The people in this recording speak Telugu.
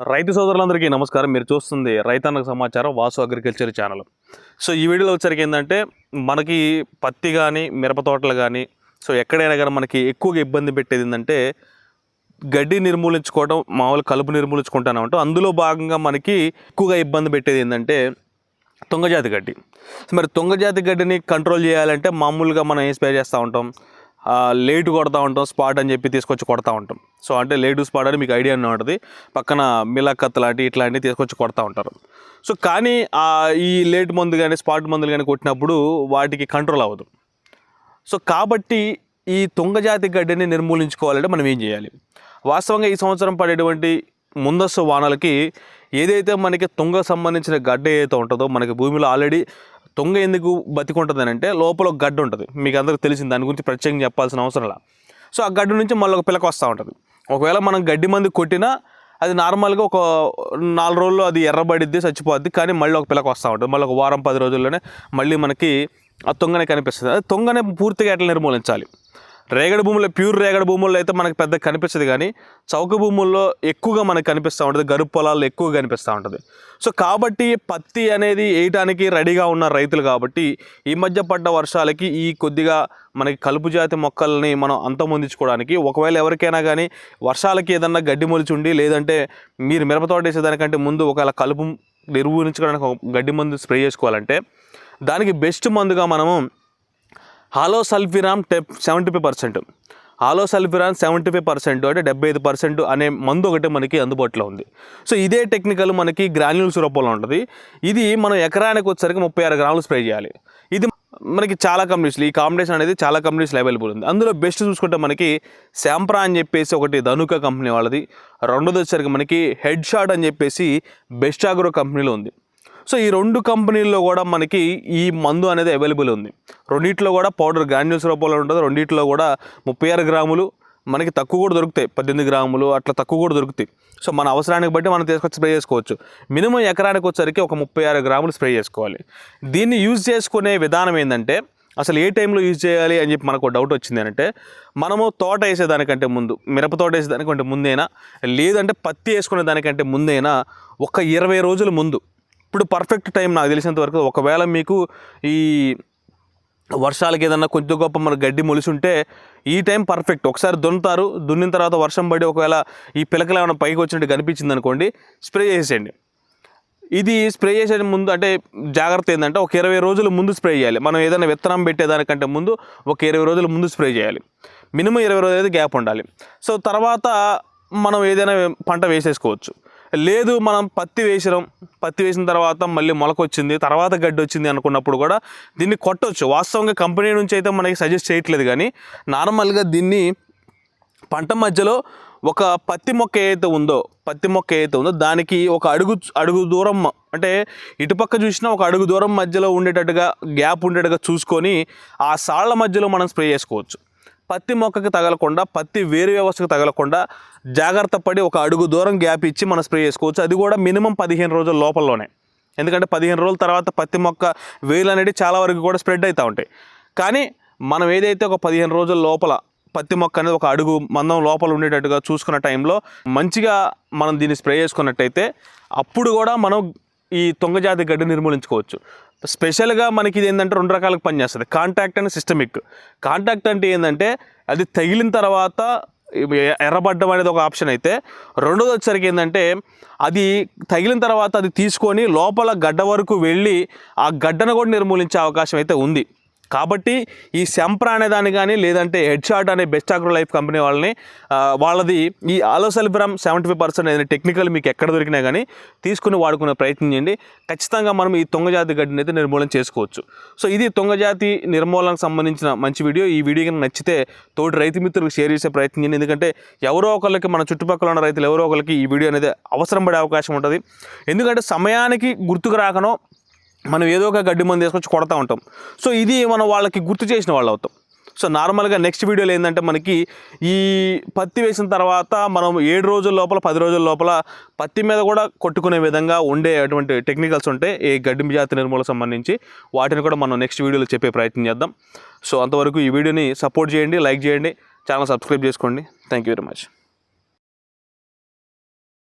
రైతు సోదరులందరికీ నమస్కారం. మీరు చూస్తుంది రైతన్నకు సమాచారం వాసు అగ్రికల్చర్ ఛానల్. సో ఈ వీడియోలో వచ్చరికి ఏంటంటే మనకి పత్తి కానీ మిరప తోటలు కానీ సో ఎక్కడైనా కానీ మనకి ఎక్కువగా ఇబ్బంది పెట్టేది ఏంటంటే గడ్డి నిర్మూలించుకోవడం మామూలు కలుపు నిర్మూలించుకుంటాను అందులో భాగంగా మనకి ఎక్కువగా ఇబ్బంది పెట్టేది ఏంటంటే తుంగజాతి గడ్డి. సో మరి తుంగజాతి గడ్డిని కంట్రోల్ చేయాలంటే మామూలుగా మనం ఏం స్ప్రే చేస్తూ ఉంటాం? లేటు కొడతా ఉంటాం స్పాట్ అని చెప్పి తీసుకొచ్చి కొడతా ఉంటాం. సో అంటే లేటు స్పాట్ అని మీకు ఐడియా ఉంటుంది పక్కన మిలాకత్ లాంటి ఇట్లాంటివి తీసుకొచ్చి కొడతా ఉంటారు. సో కానీ ఈ లేట్ మందు కానీ స్పాట్ మందులు కానీ కొట్టినప్పుడు వాటికి కంట్రోల్ అవ్వదు. సో కాబట్టి ఈ తుంగజాతి గడ్డిని నిర్మూలించుకోవాలంటే మనం ఏం చేయాలి? వాస్తవంగా ఈ సంవత్సరం పడేటువంటి ముందస్తు వానలకి ఏదైతే మనకి తుంగ సంబంధించిన గడ్డ ఏదైతే ఉంటుందో మనకి భూమిలో ఆల్రెడీ తొంగ ఎందుకు బతికుంటుంది అంటే లోపల ఒక గడ్డ ఉంటుంది. మీకు అందరికీ తెలిసింది దాని గురించి ప్రత్యేకంగా చెప్పాల్సిన అవసరం లా. సో ఆ గడ్డ నుంచి మళ్ళీ ఒక పిలక వస్తూ ఉంటుంది. ఒకవేళ మనం గడ్డి మంది కొట్టినా అది నార్మల్గా ఒక నాలుగు రోజుల్లో అది ఎర్రబడిద్ది చచ్చిపోద్ది కానీ మళ్ళీ ఒక పిలక వస్తూ ఉంటుంది. మళ్ళీ ఒక వారం పది రోజుల్లోనే మళ్ళీ మనకి ఆ తొంగనే కనిపిస్తుంది. అది తొంగనే పూర్తిగా ఎట్లా నిర్మూలించాలి? రేగడి భూముల్లో ప్యూర్ రేగడి భూముల్లో అయితే మనకు పెద్ద కనిపించదు కానీ చౌక భూముల్లో ఎక్కువగా మనకు కనిపిస్తూ ఉంటుంది. గరుపు పొలాల్లో ఎక్కువగా కనిపిస్తూ ఉంటుంది. సో కాబట్టి పత్తి అనేది వేయటానికి రెడీగా ఉన్న రైతులు కాబట్టి ఈ మధ్య పడ్డ వర్షాలకి ఈ కొద్దిగా మనకి కలుపు జాతి మొక్కల్ని మనం అంతమొందించుకోవడానికి ఒకవేళ ఎవరికైనా కానీ వర్షాలకి ఏదన్నా గడ్డి మొలిచి ఉండి లేదంటే మీరు మిరపతోట వేసేదానికంటే ముందు ఒకవేళ కలుపు నిర్వహించుకోవడానికి గడ్డి మందు స్ప్రే చేసుకోవాలంటే దానికి బెస్ట్ మందుగా మనము హాలో సల్ఫిరామ్ టెప్ సెవెంటీ ఫైవ్ పర్సెంట్ హాలో సల్ఫిరాన్ సెవెంటీ ఫైవ్ పర్సెంట్ అంటే డెబ్బై ఐదు పర్సెంట్ అనే మందు ఒకటి మనకి అందుబాటులో ఉంది. సో ఇదే టెక్నికల్ మనకి గ్రాన్యూల్స్ రూపంలో ఉంటుంది. ఇది మనం ఎకరానికి వచ్చేసరికి ముప్పై ఆరు గ్రాములు స్ప్రే చేయాలి. ఇది మనకి చాలా కంపెనీస్లో ఈ కాంబినేషన్ అనేది చాలా కంపెనీస్లో అవైలబుల్ ఉంది. అందులో బెస్ట్ చూసుకుంటే మనకి శాంప్రా అని చెప్పేసి ఒకటి ధనుక కంపెనీ వాళ్ళది. రెండోది వచ్చేసరికి మనకి హెడ్ షాట్ అని చెప్పేసి బెస్ట్ ఆగ్రో కంపెనీలో ఉంది. సో ఈ రెండు కంపెనీల్లో కూడా మనకి ఈ మందు అనేది అవైలబుల్ ఉంది. రెండిట్లో కూడా పౌడర్ గ్రాన్యూల్స్ రూపంలో ఉంటుంది. రెండిట్లో కూడా ముప్పై ఆరు గ్రాములు మనకి తక్కువ కూడా దొరుకుతాయి. పద్దెనిమిది గ్రాములు అట్లా తక్కువ కూడా దొరుకుతాయి. సో మన అవసరానికి బట్టి మనం తీసుకొచ్చి స్ప్రే చేసుకోవచ్చు. మినిమం ఎకరానికి వచ్చరికి ఒక ముప్పై ఆరు గ్రాములు స్ప్రే చేసుకోవాలి. దీన్ని యూజ్ చేసుకునే విధానం ఏంటంటే అసలు ఏ టైంలో యూజ్ చేయాలి అని చెప్పి మనకు డౌట్ వచ్చింది అంటే మనము తోట వేసేదానికంటే ముందు మిరప తోట వేసేదానికంటే ముందైనా లేదంటే పత్తి వేసుకునే దానికంటే ముందైనా ఒక ఇరవై రోజుల ముందు ఇప్పుడు పర్ఫెక్ట్ టైం నాకు తెలిసినంత వరకు ఒకవేళ మీకు ఈ వర్షాలకి ఏదన్నా కొంచెం గొప్ప మన గడ్డి మొలిసి ఉంటే ఈ టైం పర్ఫెక్ట్ ఒకసారి దున్నుతారు దున్నిన తర్వాత వర్షం పడి ఒకవేళ ఈ పిలకలు ఏమైనా పైకి వచ్చినట్టు కనిపించింది అనుకోండి స్ప్రే చేసేయండి. ఇది స్ప్రే చేసే ముందు అంటే జాగ్రత్త ఏంటంటే ఒక ఇరవై రోజుల ముందు స్ప్రే చేయాలి. మనం ఏదైనా విత్తనం పెట్టేదానికంటే ముందు ఒక ఇరవై రోజుల ముందు స్ప్రే చేయాలి. మినిమం ఇరవై రోజులు అయితే గ్యాప్ ఉండాలి. సో తర్వాత మనం ఏదైనా పంట వేసేసుకోవచ్చు. లేదు మనం పత్తి వేసినాం. పత్తి వేసిన తర్వాత మళ్ళీ మొలక వచ్చింది తర్వాత గడ్డి వచ్చింది అనుకున్నప్పుడు కూడా దీన్ని కొట్టవచ్చు వాస్తవంగా కంపెనీ నుంచి అయితే మనకి సజెస్ట్ చేయట్లేదు కానీ నార్మల్గా దీన్ని పంట మధ్యలో ఒక పత్తి మొక్క ఏదైతే ఉందో పత్తి మొక్క ఏదైతే ఉందో దానికి ఒక అడుగు అడుగు దూరం అంటే ఇటుపక్క చూసినా ఒక అడుగు దూరం మధ్యలో ఉండేటట్టుగా గ్యాప్ ఉండేటట్టుగా చూసుకొని ఆ సాళ్ళ మధ్యలో మనం స్ప్రే చేసుకోవచ్చు. పత్తి మొక్కకి తగలకుండా పత్తి వేరు వ్యవస్థకు తగలకుండా జాగ్రత్త పడి ఒక అడుగు దూరం గ్యాప్ ఇచ్చి మనం స్ప్రే చేసుకోవచ్చు. అది కూడా మినిమం పదిహేను రోజుల లోపలలోనే. ఎందుకంటే పదిహేను రోజుల తర్వాత పత్తి మొక్క వేలు అనేది చాలా వరకు కూడా స్ప్రెడ్ అవుతూ ఉంటాయి. కానీ మనం ఏదైతే ఒక పదిహేను రోజుల లోపల పత్తి మొక్క అనేది ఒక అడుగు మందం లోపల ఉండేటట్టుగా చూసుకున్న టైంలో మంచిగా మనం దీన్ని స్ప్రే చేసుకున్నట్టయితే అప్పుడు కూడా మనం ఈ తొంగజాతి గడ్డి నిర్మూలించుకోవచ్చు. స్పెషల్గా మనకి ఇది ఏంటంటే రెండు రకాలకు పనిచేస్తుంది. Contact and systemic. కాంటాక్ట్ అంటే ఏంటంటే అది తగిలిన తర్వాత ఎర్రబడ్డం అనేది ఒక ఆప్షన్ అయితే. రెండోది వచ్చేసరికి ఏంటంటే అది తగిలిన తర్వాత అది తీసుకొని లోపల గడ్డ వరకు వెళ్ళి ఆ గడ్డను కూడా నిర్మూలించే అవకాశం అయితే ఉంది. కాబట్టి ఈ శంప్ర అనే దాన్ని కానీ లేదంటే హెడ్ షాట్ అనే బెస్ట్ ఆగ్రో లైఫ్ కంపెనీ వాళ్ళని వాళ్ళది ఈ ఆలోసెల్ఫ్రామ్ సెవెంటీ ఫైవ్ పర్సెంట్ ఏదైనా టెక్నికల్ మీకు ఎక్కడ దొరికినా కానీ తీసుకుని వాడుకునే ప్రయత్నం చేయండి. ఖచ్చితంగా మనం ఈ తొంగజాతి గడ్డిని అయితే నిర్మూలన చేసుకోవచ్చు. సో ఇది తొంగజాతి నిర్మూలనకు సంబంధించిన మంచి వీడియో. ఈ వీడియో కనుక నచ్చితే తోటి రైతు మిత్రులకు షేర్ చేసే ప్రయత్నం చేయండి. ఎందుకంటే ఎవరో ఒకరికి మన చుట్టుపక్కల ఉన్న రైతులు ఎవరో ఒకరికి ఈ వీడియో అనేది అవసరం పడే అవకాశం ఉంటుంది. ఎందుకంటే సమయానికి గుర్తుకు రాకనో మనం ఏదో ఒక గడ్డి మంది తీసుకొచ్చి కొడతా ఉంటాం. సో ఇది మనం వాళ్ళకి గుర్తు చేసిన వాళ్ళు అవుతాం. సో నార్మల్గా నెక్స్ట్ వీడియోలో ఏంటంటే మనకి ఈ పత్తి వేసిన తర్వాత మనం ఏడు రోజుల లోపల పది రోజుల లోపల పత్తి మీద కూడా కొట్టుకునే విధంగా ఉండే అటువంటి టెక్నికల్స్ ఉంటాయి ఈ గడ్డి జాతి నిర్మూలన సంబంధించి వాటిని కూడా మనం నెక్స్ట్ వీడియోలో చెప్పే ప్రయత్నం చేద్దాం. సో అంతవరకు ఈ వీడియోని సపోర్ట్ చేయండి లైక్ చేయండి ఛానల్ సబ్స్క్రైబ్ చేసుకోండి. Thank you very much